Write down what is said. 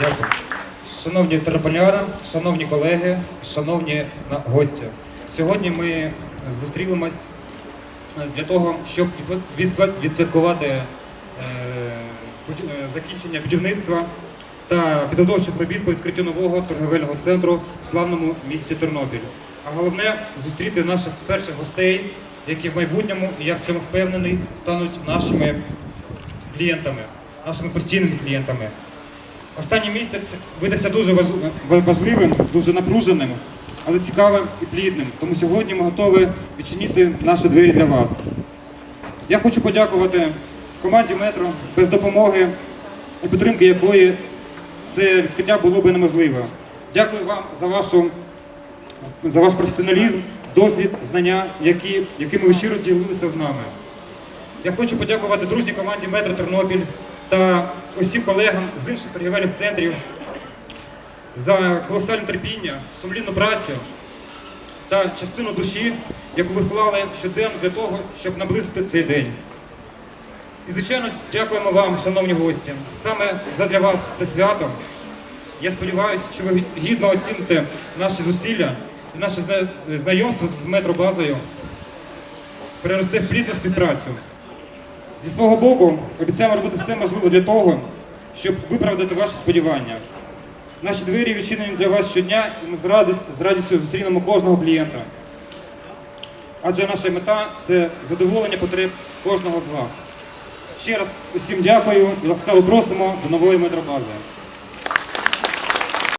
Дякую. Шановні тернополяни, шановні колеги, шановні гості. Сьогодні ми зустрілимось е, для того, щоб відсвят- відсвят- відсвяткувати е, е, закінчення будівництва та підготовчих робіт по відкриттю нового торговельного центру в славному місті Тернопіль. А головне зустріти наших перших гостей, які в майбутньому, і я в цьому впевнений, стануть нашими клієнтами, нашими постійними клієнтами. Останній місяць видався дуже важливим, дуже напруженим, але цікавим і плідним. Тому сьогодні ми готові відчинити наші двері для вас. Я хочу подякувати команді Метро, без допомоги і підтримки якої це відкриття було би неможливе. Дякую вам за вашу за ваш професіоналізм, досвід, знання, які, якими ви щиро ділилися з нами. Я хочу подякувати дружній команді Метро Тернопіль та усім колегам з інших торгівельних центрів за колосальне терпіння, сумлінну працю та частину душі, яку ви вклали щоденно для того, щоб наблизити цей день. І, звичайно, дякуємо вам, шановні гості. Саме задля вас це свято. Я сподіваюся, що ви гідно оціните наші зусилля і наше знайомство з метробазою переросте в плідну співпрацю. Зі свого боку обіцяємо робити все можливе для того, щоб виправдати ваші сподівання. Наші двері відчинені для вас щодня, і ми з радістю, з радістю зустрінемо кожного клієнта. Адже наша мета це задоволення потреб кожного з вас. Ще раз усім дякую і ласкаво просимо до нової метробази.